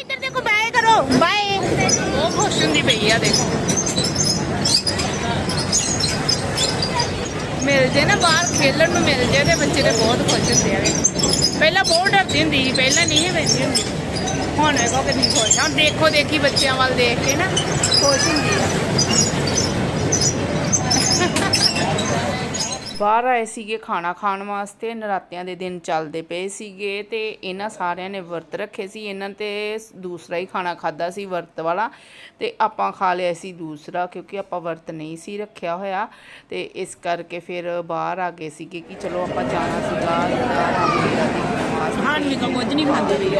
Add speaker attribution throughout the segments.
Speaker 1: ਇੱਧਰ ਦੇਖੋ ਬਾਏ ਕਰੋ। ਬਾਏ
Speaker 2: ਬਹੁਤ ਖੁਸ਼ ਹੁੰਦੀ ਪਈ ਆ, ਦੇਖੋ। ਮਿਲ ਜੇ ਨਾ ਬਾਹਰ, ਖੇਲਣ ਨੂੰ ਮਿਲ ਜੇ ਤੇ ਬੱਚੇ ਦੇ ਬਹੁਤ ਖੁਸ਼ ਹੁੰਦੇ ਆ ਪਹਿਲਾਂ ਬਹੁਤ ਡਰਦੀ ਹੁੰਦੀ ਸੀ, ਪਹਿਲਾਂ ਨਹੀਂ ਸੀ ਹੁੰਦੀ। ਹੁਣ ਵੇਖੋ ਕਿੰਨੀ ਖੁਸ਼। ਆ ਹੁਣ ਦੇਖੋ, ਦੇਖੀ ਬੱਚਿਆਂ ਵੱਲ ਦੇਖ ਕੇ ਨਾ, ਖੁਸ਼ ਹੁੰਦੀ ਆ। ਬਾਹਰ ਆਏ ਸੀਗੇ ਖਾਣਾ ਖਾਣ ਵਾਸਤੇ ਨਰਾਤਿਆਂ ਦੇ ਦਿਨ ਚੱਲਦੇ ਪਏ ਸੀਗੇ ਤੇ ਇਹਨਾਂ ਸਾਰਿਆਂ ਨੇ ਵਰਤ ਰੱਖੇ ਸੀ। ਇਹਨਾਂ ਤੇ ਦੂਸਰਾ ਹੀ ਖਾਣਾ ਖਾਦਾ ਸੀ ਵਰਤ ਵਾਲਾ। ਤੇ ਆਪਾਂ ਖਾ ਲਿਆ ਸੀ ਦੂਸਰਾ ਕਿਉਂਕਿ ਆਪਾਂ ਵਰਤ ਨਹੀਂ ਸੀ ਰੱਖਿਆ ਹੋਇਆ। ਤੇ ਇਸ ਕਰਕੇ ਫਿਰ ਬਾਹਰ ਆ ਗਏ ਸੀਗੇ ਕਿ ਚਲੋ ਆਪਾਂ ਜਾਣਾ ਸੀਗਾ। ਦੇਖਣ ਵਾਸਤੇ
Speaker 1: ਹਾਂ ਨਹੀਂ ਤਾਂ ਕੁਝ ਨਹੀਂ ਖਾਂਦੇ। ਵੀ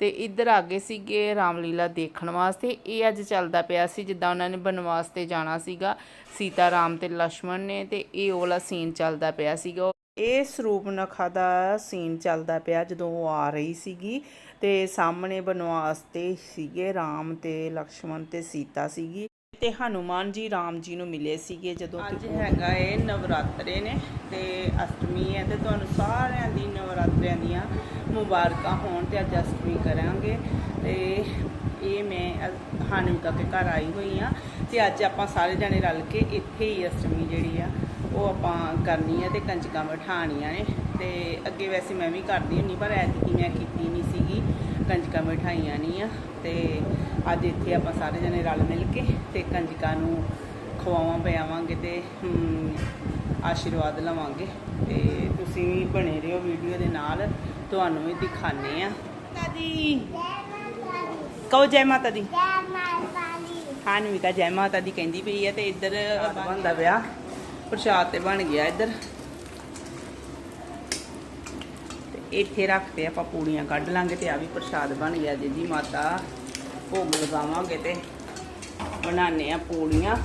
Speaker 2: ਤੇ ਇੱਧਰ ਆ ਗਏ ਸੀਗੇ ਰਾਮਲੀਲਾ ਦੇਖਣ ਵਾਸਤੇ। ਇਹ ਅੱਜ ਚੱਲਦਾ ਪਿਆ ਸੀ, ਜਿੱਦਾਂ ਉਹਨਾਂ ਨੇ ਬਨਵਾਸ ਤੇ ਜਾਣਾ ਸੀਗਾ ਸੀਤਾ ਰਾਮ ਤੇ ਲక్ష్మణ ਨੇ ਤੇ ਇਹ ਵਾਲਾ ਸੀਨ ਚੱਲਦਾ ਪਿਆ ਸੀਗਾ। ਇਹ ਸਰੂਪ ਨਖਾ ਦਾ ਸੀਨ ਚੱਲਦਾ ਪਿਆ ਜਦੋਂ ਉਹ ਆ ਰਹੀ ਸੀਗੀ ਤੇ ਸਾਹਮਣੇ ਬਨਵਾਸ ਤੇ ਸੀਗੇ ਰਾਮ ਤੇ ਲਕਸ਼ਮਣ ਤੇ ਸੀਤਾ ਸੀਗੀ ਤੇ ਹਨੂਮਾਨ ਜੀ, ਰਾਮ ਜੀ ਨੂੰ ਮਿਲੇ ਸੀਗੇ ਜਦੋਂ ਅੱਜ ਹੈਗਾ ਇਹ ਨਵਰਾਤਰੇ ਨੇ ਤੇ ਅਸ਼ਟਮੀ ਹੈ ਤੇ ਤੁਹਾਨੂੰ ਸਾਰਿਆਂ ਦੀ ਨਵਰਾਤਰਿਆਂ ਦੀਆਂ ਮੁਬਾਰਕਾਂ ਹੋਣ ਤੇ ਅੱਜ ਅਸ਼ਟਮੀ ਕਰਾਂਗੇ। ਤੇ ਇਹ ਮੈਂ ਅ- ਹਾਨੂਕਾ ਘਰ ਆਈ ਹੋਈ ਆ ਤੇ ਅੱਜ ਆਪਾਂ ਸਾਰੇ ਜਣੇ ਰਲ ਕੇ ਇੱਥੇ ਹੀ ਅਸ਼ਟਮੀ ਜਿਹੜੀ ਆ, ਉਹ ਆਪਾਂ ਕਰਨੀ ਆ ਤੇ ਕੰਜਕਾਂ ਬਿਠਾਣੀਆਂ ਨੇ। ਤੇ ਅੱਗੇ ਵੈਸੇ ਮੈਂ ਵੀ ਕਰਦੀ ਹੁੰਨੀ ਪਰ ਐਤਕੀ ਮੈਂ ਕੀਤੀ ਨਹੀਂ ਸੀਗੀ, ਕੰਜਕਾਂ ਬਿਠਾਈਆਂ ਨਹੀਂ ਆ। ਤੇ ਅੱਜ ਇੱਥੇ ਆਪਾਂ ਸਾਰੇ ਜਣੇ ਰਲ ਮਿਲ ਕੇ ਤੇ ਕੰਜਕਾਂ ਨੂੰ ਖਵਾਵਾਂ ਪਿਆਵਾਂਗੇ ਤੇ ਆਸ਼ੀਰਵਾਦ ਲਵਾਂਗੇ ਤੇ ਤੁਸੀਂ ਵੀ ਬਣੇ ਰਹੋ ਵੀਡੀਓ ਦੇ ਨਾਲ। ਤੁਹਾਨੂੰ ਵੀ ਦਿਖਾਣੇ ਆ ਮਾਤਾ ਦੀ। ਕਹੋ ਜੈ ਮਾਤਾ ਦੀ। ਹਾਂ ਨਵਿਕਾ ਜੈ ਮਾਤਾ ਦੀ ਕਹਿੰਦੀ ਪਈ ਆ ਤੇ ਇੱਧਰ ਬਣਦਾ ਪਿਆ। ਪ੍ਰਸ਼ਾਦ ਤੇ ਬਣ ਗਿਆ ਇੱਧਰ। ਇੱਥੇ ਰੱਖਤੇ ਆਪਾਂ ਪੂੜੀਆਂ ਕੱਢ ਲਾਂਗੇ ਤੇ ਆ ਵੀ ਪ੍ਰਸ਼ਾਦ ਬਣ ਗਿਆ। ਜੀ ਜੀ ਮਾਤਾ ਭੋਗ ਲਗਾਵਾਂਗੇ ਤੇ ਬਣਾਣੇ ਆ ਪੂੜੀਆਂ।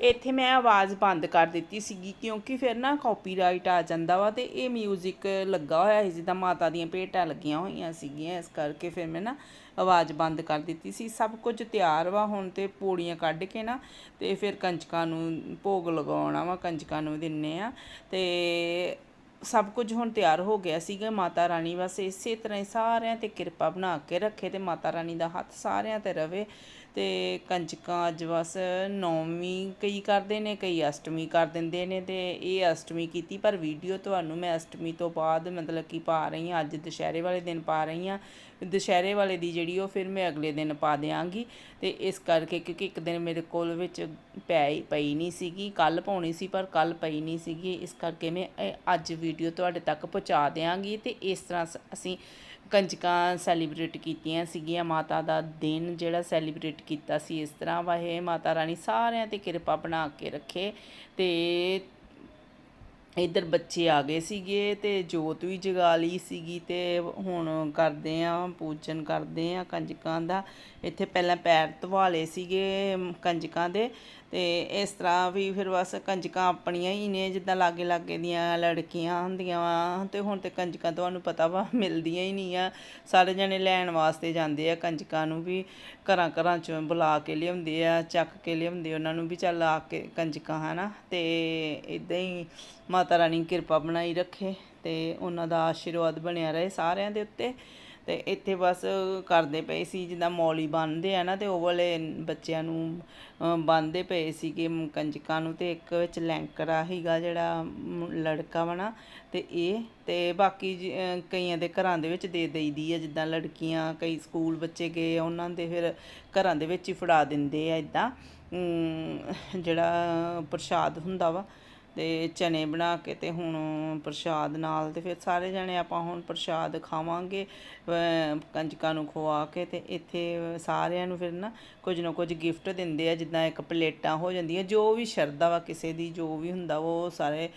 Speaker 2: ਇੱਥੇ ਮੈਂ ਆਵਾਜ਼ ਬੰਦ ਕਰ ਦਿੱਤੀ ਸੀਗੀ ਕਿਉਂਕਿ ਫਿਰ ਨਾ ਕਾਪੀਰਾਈਟ ਆ ਜਾਂਦਾ ਵਾ ਤੇ ਇਹ 뮤직 ਲੱਗਾ ਹੋਇਆ ਸੀ, ਜਿੱਦਾਂ ਮਾਤਾ ਦੀਆਂ ਭੇਟਾਂ ਲੱਗੀਆਂ ਹੋਈਆਂ ਸੀਗੀਆਂ, ਇਸ ਕਰਕੇ ਫਿਰ ਮੈਂ ਨਾ ਆਵਾਜ਼ ਬੰਦ ਕਰ ਦਿੱਤੀ ਸੀ। ਸਭ ਕੁਝ ਤਿਆਰ ਵਾ, ਹੁਣ ਤੇ ਪੂੜੀਆਂ ਕੱਢ ਕੇ ਨਾ ਤੇ ਫਿਰ ਕੰਜਕਾਂ ਨੂੰ ਭੋਗ ਲਗਾਉਣਾ ਵਾ, ਕੰਜਕਾਂ ਨੂੰ ਦਿੰਨੇ ਆ ਤੇ ਸਭ ਕੁਝ ਹੁਣ ਤਿਆਰ ਹੋ ਗਿਆ ਸੀਗਾ। ਮਾਤਾ ਰਾਣੀ ਬਸ ਇਸੇ ਤਰ੍ਹਾਂ ਹੀ ਸਾਰਿਆਂ ਤੇ ਕਿਰਪਾ ਬਣਾ ਕੇ ਰੱਖੇ ਤੇ ਮਾਤਾ ਰਾਣੀ ਦਾ ਹੱਥ ਸਾਰਿਆਂ ਤੇ ਰਵੇ ਅਤੇ ਕੰਜਕਾਂ ਅੱਜ ਬਸ ਨੌਵੀਂ, ਕਈ ਕਰਦੇ ਨੇ, ਕਈ ਅਸ਼ਟਮੀ ਕਰ ਦਿੰਦੇ ਨੇ ਅਤੇ ਇਹ ਅਸ਼ਟਮੀ ਕੀਤੀ, ਪਰ ਵੀਡੀਓ ਤੁਹਾਨੂੰ ਮੈਂ ਅਸ਼ਟਮੀ ਤੋਂ ਬਾਅਦ ਮਤਲਬ ਕਿ ਪਾ ਰਹੀ ਹਾਂ, ਅੱਜ ਦੁਸ਼ਹਿਰੇ ਵਾਲੇ ਦਿਨ ਪਾ ਰਹੀ ਹਾਂ, ਦੁਸ਼ਹਿਰੇ ਵਾਲੇ ਦੀ ਜਿਹੜੀ ਉਹ ਫਿਰ ਮੈਂ ਅਗਲੇ ਦਿਨ ਪਾ ਦਿਆਂਗੀ ਤੇ ਇਸ ਕਰਕੇ ਕਿਉਂਕਿ ਇੱਕ ਦਿਨ ਮੇਰੇ ਕੋਲ ਵਿੱਚ ਪੈ ਪਈ ਨਹੀਂ ਸੀਗੀ ਕੱਲ ਪਾਉਣੀ ਸੀ, ਪਰ ਕੱਲ ਪਈ ਨਹੀਂ ਸੀਗੀ, ਇਸ ਕਰਕੇ ਮੈਂ ਅੱਜ ਵੀਡੀਓ ਤੁਹਾਡੇ ਤੱਕ ਪਹੁੰਚਾ ਦਿਆਂਗੀ ਤੇ ਇਸ ਤਰ੍ਹਾਂ ਸ- ਅਸੀਂ ਕੰਜਕਾਂ ਸੈਲੀਬ੍ਰੇਟ ਕੀਤੀਆਂ ਸੀਗੀਆਂ, ਮਾਤਾ ਦਾ ਦਿਨ ਜਿਹੜਾ ਸੈਲੀਬ੍ਰੇਟ ਕੀਤਾ ਸੀ ਇਸ ਤਰ੍ਹਾਂ ਵਾ ਇਹ ਮਾਤਾ ਰਾਣੀ ਸਾਰਿਆਂ ਤੇ ਕਿਰਪਾ ਬਣਾ ਕੇ ਰੱਖੇ ਤੇ ਇੱਧਰ ਬੱਚੇ ਆ ਗਏ ਸੀਗੇ ਤੇ ਜੋਤ ਵੀ ਜਗਾ ਲਈ ਸੀਗੀ ਤੇ ਹੁਣ ਕਰਦੇ ਆ, ਪੂਜਨ ਕਰਦੇ ਆ ਕੰਜਕਾਂ ਦਾ। ਇੱਥੇ ਪਹਿਲਾਂ ਪੈਰ ਧਵਾ ਲਏ ਸੀਗੇ ਕੰਜਕਾਂ ਦੇ ਤੇ ਇਸ ਤਰ੍ਹਾਂ ਵੀ ਫਿਰ ਬਸ ਕੰਜਕਾਂ ਆਪਣੀਆਂ ਹੀ ਨੇ, ਜਿੱਦਾਂ ਲਾਗੇ ਲਾਗੇ ਦੀਆਂ ਲੜਕੀਆਂ ਹੁੰਦੀਆਂ ਵਾ, ਤੇ ਹੁਣ ਤੇ ਕੰਜਕਾਂ ਤੁਹਾਨੂੰ ਪਤਾ ਵਾ, ਮਿਲਦੀਆਂ ਹੀ ਨਹੀਂ ਆ। ਸਾਰੇ ਜਣੇ ਲੈਣ ਵਾਸਤੇ ਜਾਂਦੇ ਆ ਕੰਜਕਾਂ ਨੂੰ ਵੀ, ਘਰਾਂ ਘਰਾਂ ਚੋਂ ਬੁਲਾ ਕੇ ਲਿਆਉਂਦੇ ਆ, ਚੱਕ ਕੇ ਲਿਆਉਂਦੇ ਉਹਨਾਂ ਨੂੰ ਵੀ ਚੱਲ ਆ ਕੇ ਕੰਜਕਾਂ, ਹਨਾ। ਤੇ ਇਦਾਂ ਹੀ ਮਾਤਾ ਰਾਣੀ ਕਿਰਪਾ ਬਣਾਈ ਰੱਖੇ ਤੇ ਉਹਨਾਂ ਦਾ ਆਸ਼ੀਰਵਾਦ ਬਣਿਆ ਰਹੇ ਸਾਰਿਆਂ ਦੇ ਉੱਤੇ। ਤੇ ਇੱਥੇ ਬਸ ਕਰਦੇ ਪਏ ਸੀ ਜਿੱਦਾਂ ਮੌਲੀ ਬੰਨਦੇ ਆ ਨਾ ਤੇ ਉਹ ਵਾਲੇ ਬੱਚਿਆਂ ਨੂੰ ਬੰਨਦੇ ਪਏ ਸੀਗੇ ਕੰਜਕਾਂ ਨੂੰ ਤੇ ਇੱਕ ਵਿੱਚ ਲੈਂਕੜਾ ਹੀਗਾ ਜਿਹੜਾ ਲੜਕਾ ਵਾ ਨਾ ਤੇ ਇਹ ਤੇ ਬਾਕੀ ਜੀ, ਕਈਆਂ ਦੇ ਘਰਾਂ ਦੇ ਵਿੱਚ ਦੇ ਦਈਦੀ ਆ ਜਿੱਦਾਂ ਲੜਕੀਆਂ ਕਈ ਸਕੂਲ ਬੱਚੇ ਗਏ ਉਹਨਾਂ ਦੇ ਫਿਰ ਘਰਾਂ ਦੇ ਵਿੱਚ ਹੀ ਫੜਾ ਦਿੰਦੇ ਆ ਇਦਾਂ ਜਿਹੜਾ ਪ੍ਰਸ਼ਾਦ ਹੁੰਦਾ ਵਾ। ਤੇ ਚਨੇ ਬਣਾ ਕੇ ਤੇ ਹੁਣ ਪ੍ਰਸ਼ਾਦ ਨਾਲ ਤੇ ਫਿਰ ਸਾਰੇ ਜਣੇ ਆਪਾਂ ਹੁਣ ਪ੍ਰਸ਼ਾਦ ਖਾਵਾਂਗੇ ਕੰਜਕਾਂ ਨੂੰ ਖਵਾ ਕੇ ਤੇ ਇੱਥੇ ਸਾਰਿਆਂ ਨੂੰ ਫਿਰ ਨਾ ਕੁਝ ਨਾ ਕੁਝ ਗਿਫਟ ਦਿੰਦੇ ਆ, ਜਿੱਦਾਂ ਇੱਕ ਪਲੇਟਾਂ ਹੋ ਜਾਂਦੀਆਂ, ਜੋ ਵੀ ਸ਼ਰਧਾ ਵਾ ਕਿਸੇ ਦੀ, ਜੋ ਵੀ ਹੁੰਦਾ ਵਾ, ਉਹ ਸਾਰੇ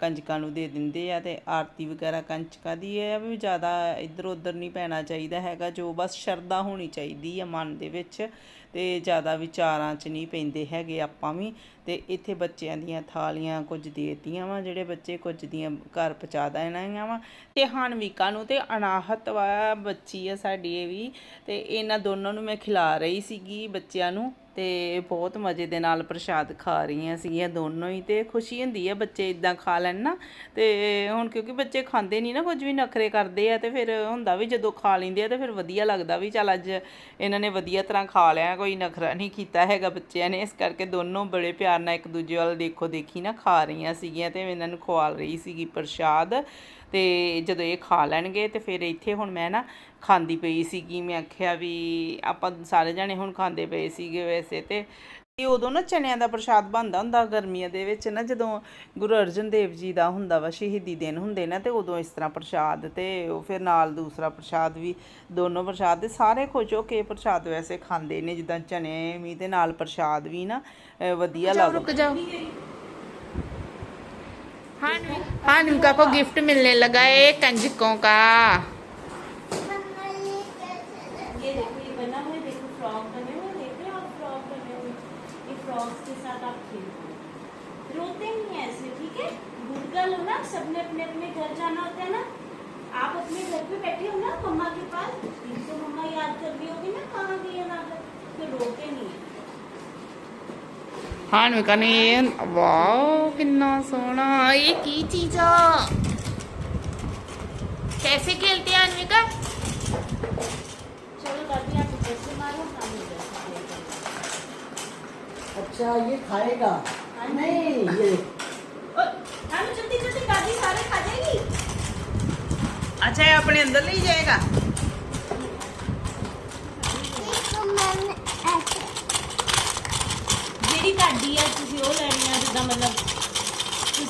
Speaker 2: ਕੰਜਕਾਂ ਨੂੰ ਦੇ ਦਿੰਦੇ ਆ ਤੇ ਆਰਤੀ ਵਗੈਰਾ ਕੰਜਕਾਂ ਦੀ ਇਹ ਵੀ ਜ਼ਿਆਦਾ ਇੱਧਰ ਉੱਧਰ ਨਹੀਂ ਪੈਣਾ ਚਾਹੀਦਾ ਹੈਗਾ, ਜੋ ਬਸ ਸ਼ਰਧਾ ਹੋਣੀ ਚਾਹੀਦੀ ਆ ਮਨ ਦੇ ਵਿੱਚ ਤੇ ਜ਼ਿਆਦਾ ਵਿਚਾਰਾਂ 'ਚ ਨਹੀਂ ਪੈਂਦੇ ਹੈਗੇ ਆਪਾਂ ਵੀ ਤੇ ਇੱਥੇ ਬੱਚਿਆਂ ਦੀਆਂ ਥਾਲੀਆਂ ਕੁਝ ਦੇਤੀਆਂ ਵਾ, ਜਿਹੜੇ ਬੱਚੇ ਕੁਝ ਦੀਆਂ ਘਰ ਪਹੁੰਚਾ ਦੇਣੀਆਂ ਵਾ ਤੇ ਹਨਵਿਕਾ ਨੂੰ ਤੇ ਅਨਾਹਤ ਵਾ ਬੱਚੀ ਆ ਸਾਡੀ ਇਹ ਵੀ ਤੇ ਇਹਨਾਂ ਦੋਨਾਂ ਨੂੰ ਮੈਂ ਖਿਲਾ ਰਹੀ ਸੀ ਸੀਗੀ ਬੱਚਿਆਂ ਨੂੰ ਤੇ ਬਹੁਤ ਮਜ਼ੇ ਦੇ ਨਾਲ ਪ੍ਰਸ਼ਾਦ ਖਾ ਰਹੀਆਂ ਸੀਗੀਆਂ ਦੋਨੋਂ ਹੀ ਤੇ ਖੁਸ਼ੀ ਹੁੰਦੀ ਹੈ ਬੱਚੇ ਇਦਾਂ ਖਾ ਲੈਣ ਨਾ ਤੇ ਹੁਣ ਕਿਉਂਕਿ ਬੱਚੇ ਖਾਂਦੇ ਨਹੀਂ ਨਾ ਕੁਝ ਵੀ, ਨਖਰੇ ਕਰਦੇ ਆ ਤੇ ਫਿਰ ਹੁੰਦਾ ਵੀ ਜਦੋਂ ਖਾ ਲੈਂਦੇ ਆ ਤੇ ਫਿਰ ਵਧੀਆ ਲੱਗਦਾ ਵੀ ਚੱਲ ਅੱਜ ਇਹਨਾਂ ਨੇ ਵਧੀਆ ਤਰ੍ਹਾਂ ਖਾ ਲਿਆ, ਕੋਈ ਨਖਰਾ ਨਹੀਂ ਕੀਤਾ ਹੈਗਾ ਬੱਚਿਆਂ ਨੇ। ਇਸ ਕਰਕੇ ਦੋਨੋਂ ਬੜੇ ਪਿਆਰ ਨਾਲ ਇੱਕ ਦੂਜੇ ਵੱਲ ਦੇਖੋ ਦੇਖੀ ਨਾ ਖਾ ਰਹੀਆਂ ਸੀਗੀਆਂ ਤੇ ਇਹਨਾਂ ਨੂੰ ਖਵਾਲ ਰਹੀ ਸੀਗੀ ਪ੍ਰਸ਼ਾਦ ਤੇ ਜਦੋਂ ਇਹ ਖਾ ਲੈਣਗੇ ਤੇ ਫਿਰ ਇੱਥੇ ਹੁਣ ਮੈਂ ਨਾ ਖਾਂਦੀ ਪਈ ਸੀਗੀ ਮੈਂ ਆਖਿਆ ਵੀ ਆਪਾਂ ਸਾਰੇ ਜਾਣੇ ਹੁਣ ਖਾਂਦੇ ਪਏ ਸੀਗੇ ਵੈਸੇ ਤੇ ਇਹ ਉਦੋਂ ਨਾ ਚਨਿਆਂ ਦਾ ਪ੍ਰਸ਼ਾਦ ਬਣਦਾ ਹੁੰਦਾ ਗਰਮੀਆਂ ਦੇ ਵਿੱਚ ਨਾ ਜਦੋਂ ਗੁਰੂ ਅਰਜਨ ਦੇਵ ਜੀ ਦਾ ਹੁੰਦਾ ਵਾ ਸ਼ਹੀਦੀ ਦਿਨ ਹੁੰਦੇ ਨਾ ਤੇ ਉਦੋਂ ਇਸ ਤਰ੍ਹਾਂ ਪ੍ਰਸ਼ਾਦ ਤੇ ਉਹ ਫਿਰ ਨਾਲ ਦੂਸਰਾ ਪ੍ਰਸ਼ਾਦ ਵੀ ਦੋਨੋਂ ਪ੍ਰਸ਼ਾਦ ਤੇ ਸਾਰੇ ਖੁਸ਼ ਹੋ ਕੇ ਪ੍ਰਸ਼ਾਦ ਵੈਸੇ ਖਾਂਦੇ ਨੇ ਜਿੱਦਾਂ ਚਨੇ ਵੀ ਤੇ ਨਾਲ ਪ੍ਰਸ਼ਾਦ ਵੀ ਨਾ ਅਹ ਵਧੀਆ ਲੱਗਦਾ
Speaker 1: रुक जाओ हाँ हाँ इनका को गिफ्ट मिलने लगा है कंजकों का
Speaker 3: फ्रॉक बने हुए देख रहे हो आप फ्रॉक बने हुए। ये फ्रॉक्स के साथ आप खेलते हो। रोते नहीं है ऐसे ठीक है? गुड गर्ल हो ना सबने अपने अपने घर जाना होता है ना। आप अपने घर पे बैठे हो ना मम्मा के पास इनको मम्मा याद कर रही होगी ना कहाँ गई है ना तो रोते नहीं है।
Speaker 1: हानविका ने ये वाओ कितना सोना ये की चीज़ कैसे खेलते हैं अनविका
Speaker 3: चलो दादी आप इधर से मारो हम इधर से खेलते हैं।
Speaker 4: अच्छा ये खाएगा
Speaker 3: हाँ
Speaker 4: नहीं ये
Speaker 3: ओ, हम जल्दी जल्दी दादी सारे खा जाएगी
Speaker 2: ਅੱਛਾ ਇਹ ਆਪਣੇ ਅੰਦਰ ਲਈ ਜਾਏਗਾ
Speaker 3: ਜਿਹੜੀ ਤੁਹਾਡੀ ਹੈ ਤੁਸੀਂ ਉਹ ਲੈਣੀ ਆ ਜਿੱਦਾਂ ਮਤਲਬ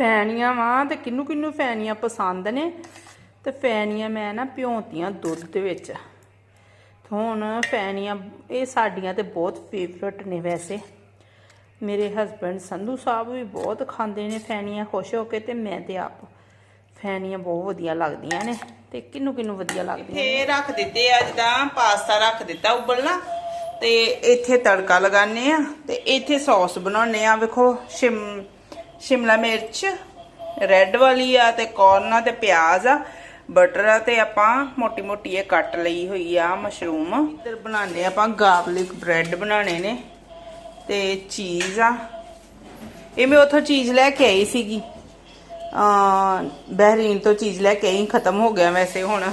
Speaker 2: ਫੈਨੀਆਂ ਵਾਂ ਤੇ ਕਿੰਨੂੰ ਕਿੰਨੂੰ ਫੈਨੀਆਂ ਪਸੰਦ ਨੇ। ਤੇ ਫੈਨੀਆਂ ਮੈਂ ਨਾ ਭਿਉਂਤੀਆਂ ਦੁੱਧ ਦੇ ਵਿੱਚ। ਹੁਣ ਫੈਨੀਆਂ ਇਹ ਸਾਡੀਆਂ ਤੇ ਬਹੁਤ ਫੇਵਰਟ ਨੇ ਵੈਸੇ। ਮੇਰੇ ਹਸਬੰਡ ਸੰਧੂ ਸਾਹਿਬ ਵੀ ਬਹੁਤ ਖਾਂਦੇ ਨੇ ਫੈਨੀਆਂ, ਖੁਸ਼ ਹੋ ਕੇ ਤੇ ਮੈਂ ਤੇ ਆਪ। ਫੈਨੀਆਂ ਬਹੁਤ ਵਧੀਆ ਲੱਗਦੀਆਂ ਨੇ ਤੇ ਕਿੰਨੂੰ ਕਿੰਨੂੰ ਵਧੀਆ ਲੱਗਦੀਆਂ ਨੇ। ਰੱਖ ਦਿੱਤੇ ਆ, ਜਿੱਦਾਂ ਪਾਸਤਾ ਰੱਖ ਦਿੱਤਾ ਉਬਲਣਾ। ਤੇ ਇੱਥੇ ਤੜਕਾ ਲਗਾਣੇ ਆ ਤੇ ਇੱਥੇ ਸੌਸ ਬਣਾਉਣੇ ਆ। ਵੇਖੋ, ਸ਼ਿਮ ਸ਼ਿਮਲਾ ਮਿਰਚ ਰੈੱਡ ਵਾਲੀ ਆ ਤੇ ਕੋਰਨਾ ਆ ਤੇ ਪਿਆਜ਼ ਆ ਬਟਰ ਆ ਤੇ ਆਪਾਂ ਮੋਟੀ ਮੋਟੀ ਇਹ ਕੱਟ ਲਈ ਹੋਈ ਆ ਮਸ਼ਰੂਮ ਇੱਧਰ ਬਣਾਣੇ ਆਪਾਂ ਗਾਰਲਿਕ ਬ੍ਰੈਡ ਬਣਾਣੇ ਨੇ ਤੇ ਚੀਜ਼ ਆ। ਇਹ ਮੈਂ ਉਥੋਂ ਚੀਜ਼ ਲੈ ਕੇ ਆਈ ਸੀਗੀ। ਆ ਬਹਿਰੀਨ ਤੋਂ ਚੀਜ਼ ਲੈ ਕੇ ਆਈ, ਖਤਮ ਹੋ ਗਿਆ ਵੈਸੇ ਹੁਣ।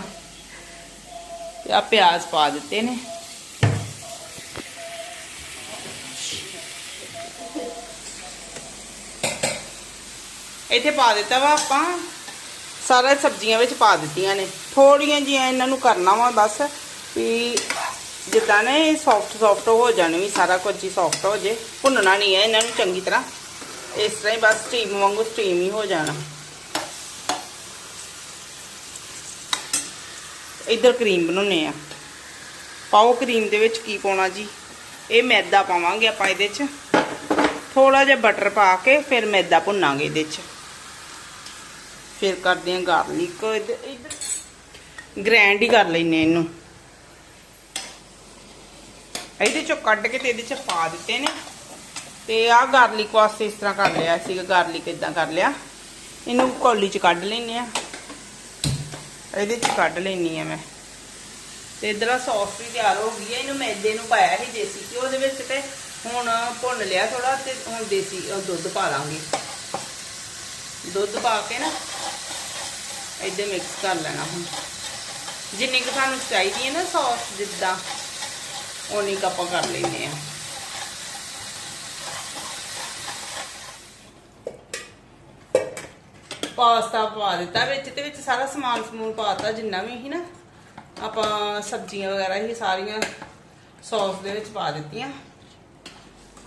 Speaker 2: ਤੇ ਆ ਪਿਆਜ਼ ਪਾ ਦਿੱਤੇ ਨੇ। ਇੱਥੇ ਪਾ ਦਿੱਤਾ ਵਾ ਆਪਾਂ। ਸਾਰਾ ਸਬਜ਼ੀਆਂ ਵਿੱਚ ਪਾ ਦਿੱਤੀਆਂ ਨੇ। ਥੋੜੀਆਂ ਜੀਆਂ ਇਹਨਾਂ ਨੂੰ ਕਰਨਾ ਵਾ ਬਸ ਵੀ ਜਿੱਦਾਂ ਨੇ ਇਹ ਸੌਫਟ ਸੌਫਟ ਹੋ ਜਾਣ ਵੀ, ਸਾਰਾ ਕੁਝ ਹੀ ਸੌਫਟ ਹੋ ਜੇ। ਭੁੰਨਣਾ ਨਹੀਂ ਹੈ ਇਹਨਾਂ ਨੂੰ ਚੰਗੀ ਤਰ੍ਹਾਂ। ਇਸ ਤਰ੍ਹਾਂ ਹੀ ਬਸ ਸਟੀਮ ਵਾਂਗੂ ਸਟੀਮ ਹੀ ਹੋ ਜਾਣਾ। ਇੱਧਰ ਕਰੀਮ ਬਣਾਉਣੇ ਆ। ਪਾਓ ਕਰੀਮ ਦੇ ਵਿੱਚ ਕੀ ਪਾਉਣਾ ਜੀ? ਇਹ ਮੈਦਾ ਪਾਵਾਂਗੇ ਆਪਾਂ ਇਹਦੇ 'ਚ। ਥੋੜਾ ਜਿਹਾ ਬਟਰ ਪਾ ਕੇ ਫਿਰ ਮੈਦਾ ਭੁੰਨਾਂਗੇ ਇਹਦੇ 'ਚ। ਫਿਰ ਕਰਦੇ ਹਾਂ ਗਾਰਲਿਕ। ਇੱਧਰ ਗ੍ਰੈਂਡ ਹੀ ਕਰ ਲੈਨੇ ਇਹਨੂੰ। ਇਹਦੇ ਚੋਂ ਕੱਢ ਕੇ ਤੇ ਇਹਦੇ 'ਚ ਪਾ ਦਿੱਤੇ ਨੇ। ਤੇ ਆਹ ਗਾਰਲਿਕ ਵਾਸਤੇ ਇਸ ਤਰ੍ਹਾਂ ਕਰ ਲਿਆ ਸੀਗਾ, ਗਾਰਲਿਕ ਇਦਾਂ ਕਰ ਲਿਆ। ਇਹਨੂੰ ਕੌਲੀ 'ਚ ਕੱਢ ਲੈਨੇ ਆ। ਇਹਦੇ 'ਚ ਕੱਢ ਲੈਣੀ ਆ ਮੈਂ। ਤੇ ਇਧਰ ਆ ਸੌਸ ਵੀ ਤਿਆਰ ਹੋ ਗਈ ਹੈ ਇਹਨੂੰ ਮੈਦੇ ਨੂੰ ਪਾਇਆ ਸੀ ਦੇਸੀ ਘਿਓ ਦੇ ਵਿੱਚ ਤੇ ਹੁਣ ਭੁੰਨ ਲਿਆ ਥੋੜਾ ਤੇ ਹੁਣ ਦੇਸੀ ਦੁੱਧ ਪਾ ਲਾਂਗੇ। ਦੁੱਧ ਪਾ ਕੇ ਨਾ ਇੱਦੇ ਮਿਕਸ ਕਰ ਲੈਣਾ ਹੁਣ। ਜਿੰਨੀ ਕੁ ਸਾਨੂੰ ਚਾਹੀਦੀ ਹੈ ਨਾ ਸੌਸ ਜਿੱਦਾਂ ਉਨੀ ਕੁ ਆਪਾਂ ਕਰ ਲੈਨੇ ਆ ਪਾਸਤਾ ਪਾ ਦਿੱਤਾ ਵਿੱਚ ਤੇ ਵਿੱਚ ਸਾਰਾ ਸਮਾਨ ਸਮੂਨ ਪਾਤਾ ਜਿੰਨਾ ਵੀ ਸੀ ਨਾ। ਆਪਾਂ ਸਬਜ਼ੀਆਂ ਵਗੈਰਾ ਹੀ ਸਾਰੀਆਂ ਸੌਸ ਦੇ ਵਿੱਚ ਪਾ ਦਿੱਤੀਆਂ।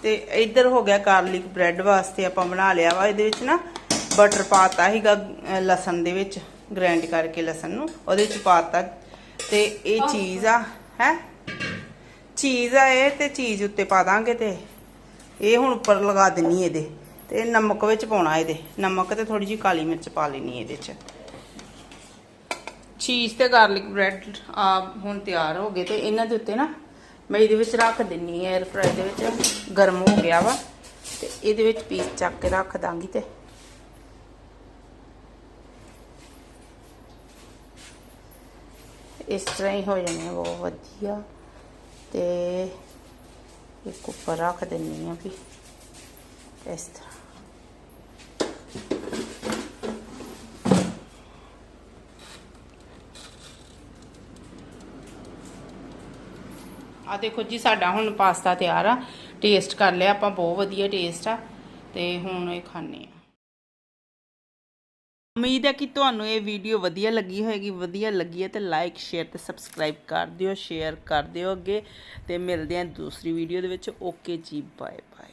Speaker 2: ਤੇ ਇੱਧਰ ਹੋ ਗਿਆ ਗਾਰਲਿਕ ਬ੍ਰੈਡ ਵਾਸਤੇ ਆਪਾਂ ਬਣਾ ਲਿਆ ਵਾ। ਇਹਦੇ ਵਿੱਚ ਨਾ ਬਟਰ ਪਾਤਾ ਸੀਗਾ ਲਸਣ ਦੇ ਵਿੱਚ। ਗ੍ਰਾਈਂਡ ਕਰਕੇ ਲਸਣ ਨੂੰ ਉਹਦੇ ਵਿੱਚ ਪਾਤਾ ਤੇ। ਇਹ ਚੀਜ਼ ਆ ਹੈ? ਚੀਜ਼ ਆ ਇਹ ਤੇ ਚੀਜ਼ ਉੱਤੇ ਪਾ ਦਾਂਗੇ ਤੇ ਇਹ ਹੁਣ ਉੱਪਰ ਲਗਾ ਦਿੰਨੀ ਇਹਦੇ। ਤੇ ਨਮਕ ਵਿੱਚ ਪਾਉਣਾ ਇਹਦੇ। ਨਮਕ ਤੇ ਥੋੜੀ ਜਿਹੀ ਕਾਲੀ ਮਿਰਚ ਪਾ ਲੈਣੀ ਇਹਦੇ 'ਚ। ਚੀਜ਼ ਤੇ ਗਾਰਲਿਕ ਬ੍ਰੈਡ ਆ ਹੁਣ ਤਿਆਰ ਹੋ ਗਏ ਤੇ ਇਹਨਾਂ ਦੇ ਉੱਤੇ ਨਾ ਮੈਂ ਇਹਦੇ ਵਿੱਚ ਰੱਖ ਦਿੰਨੀ ਐ 에ਅਰ ਫਰਾਈ ਦੇ ਵਿੱਚ। ਗਰਮ ਹੋ ਗਿਆ ਵਾ। ਤੇ ਇਹਦੇ ਵਿੱਚ ਪੀਸ ਚੱਕ ਕੇ ਰੱਖ ਦਾਂਗੀ ਤੇ। ਇਸ ਤਰ੍ਹਾਂ ਹੀ ਹੋ ਜਾਣੇ ਆ, ਬਹੁਤ ਵਧੀਆ। ਤੇ ਇੱਕ ਉੱਪਰ ਰੱਖ ਦਿੰਨੀ ਆ ਵੀ ਇਸ ਤਰ੍ਹਾਂ। ਆ ਦੇਖੋ ਜੀ, ਸਾਡਾ ਹੁਣ ਪਾਸਤਾ ਤਿਆਰ ਆ। ਟੇਸਟ ਕਰ ਲਿਆ, ਆਪਾਂ ਬਹੁਤ ਵਧੀਆ ਟੇਸਟ ਆ। ਤੇ ਹੁਣ ਇਹ ਖਾਣੇ ਆ। ਉਮੀਦ ਹੈ ਕਿ ਤੁਹਾਨੂੰ ਇਹ ਵੀਡੀਓ ਵਧੀਆ ਲੱਗੀ ਹੋਏਗੀ, ਵਧੀਆ ਲੱਗੀ ਹੈ ਤੇ ਲਾਈਕ ਸ਼ੇਅਰ ਤੇ ਸਬਸਕ੍ਰਾਈਬ ਕਰ ਦਿਓ ਸ਼ੇਅਰ ਕਰ ਦਿਓ ਅੱਗੇ ਤੇ ਮਿਲਦੇ ਹਾਂ ਦੂਸਰੀ ਵੀਡੀਓ ਦੇ ਵਿੱਚ। ਓਕੇ ਜੀ ਬਾਏ ਬਾਏ